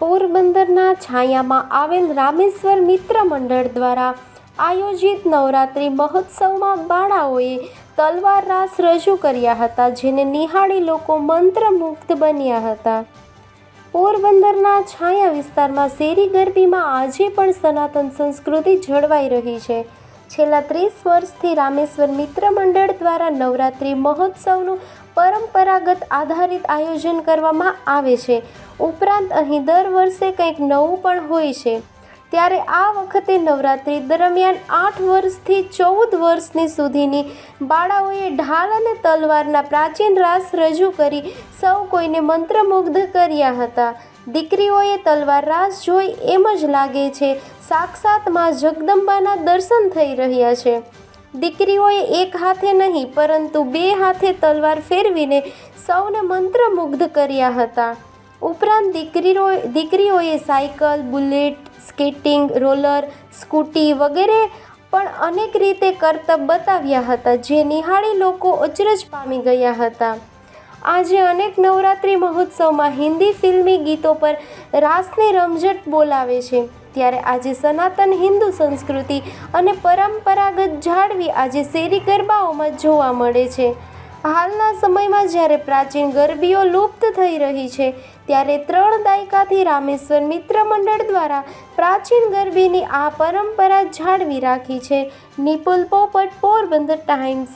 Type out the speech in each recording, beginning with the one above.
પોરબંદરના છાયામાં આવેલ રામેશ્વર મિત્ર મંડળ દ્વારા આયોજિત નવરાત્રિ મહોત્સવમાં બાળાઓએ તલવાર રાસ રજૂ કર્યા હતા, જેને નિહાળી લોકો મંત્રમુગ્ધ બન્યા હતા. પોરબંદરના છાયા વિસ્તારમાં શેરી ગરબીમાં આજે પણ સનાતન સંસ્કૃતિ જળવાઈ રહી છે. છેલ્લા ત્રીસ વર્ષથી રામેશ્વર મિત્ર મંડળ દ્વારા નવરાત્રિ મહોત્સવનું પરંપરાગત આધારિત આયોજન કરવામાં આવે છે. ઉપરાંત અહીં દર વર્ષે કંઈક નવું પણ હોય છે. ત્યારે આ વખતે નવરાત્રિ દરમિયાન આઠ વર્ષથી ચૌદ વર્ષની સુધીની બાળાઓએ ઢાલ અને તલવારના પ્રાચીન રાસ રજૂ કરી સૌ કોઈને મંત્રમુગ્ધ કર્યા હતા. દીકરીઓએ તલવાર રાસ જોઈ એમ જ લાગે છે સાક્ષાતમાં જગદંબાના દર્શન થઈ રહ્યા છે. દીકરીઓએ એક હાથે નહીં, પરંતુ બે હાથે તલવાર ફેરવીને સૌને મંત્રમુગ્ધ કર્યા હતા. ઉપરાંત દીકરીઓ, દીકરીઓએ cycle, bullet, skating, roller, scooty વગેરે પણ અનેક રીતે કરતબ બતાવ્યા હતા, જે નિહાળી લોકો અચરજ પામી ગયા હતા. આજે અનેક નવરાત્રિ મહોત્સવમાં હિન્દી ફિલ્મી ગીતો પર રાસને રમઝટ બોલાવે છે. ત્યારે આજે સનાતન હિન્દુ સંસ્કૃતિ અને પરંપરાગત જાળવી આજે શેરી ગરબાઓમાં જોવા મળે છે. હાલના સમયમાં જ્યારે પ્રાચીન ગરબીઓ લુપ્ત થઈ રહી છે, ત્યારે ત્રણ દાયકાથી રામેશ્વર મિત્ર મંડળ દ્વારા પ્રાચીન ગરબીની આ પરંપરા જાળવી રાખી છે. નિપુલ પોપટ, પોરબંદર ટાઈમ્સ.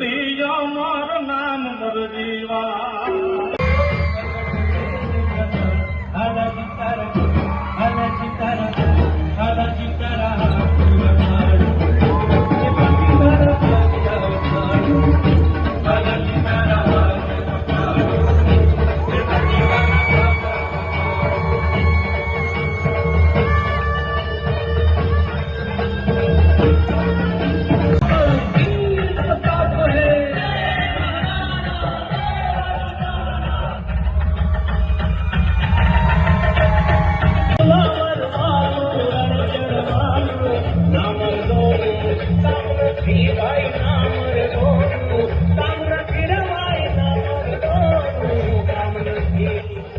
ભૂલી જાઓ મારું નામ મરજીવા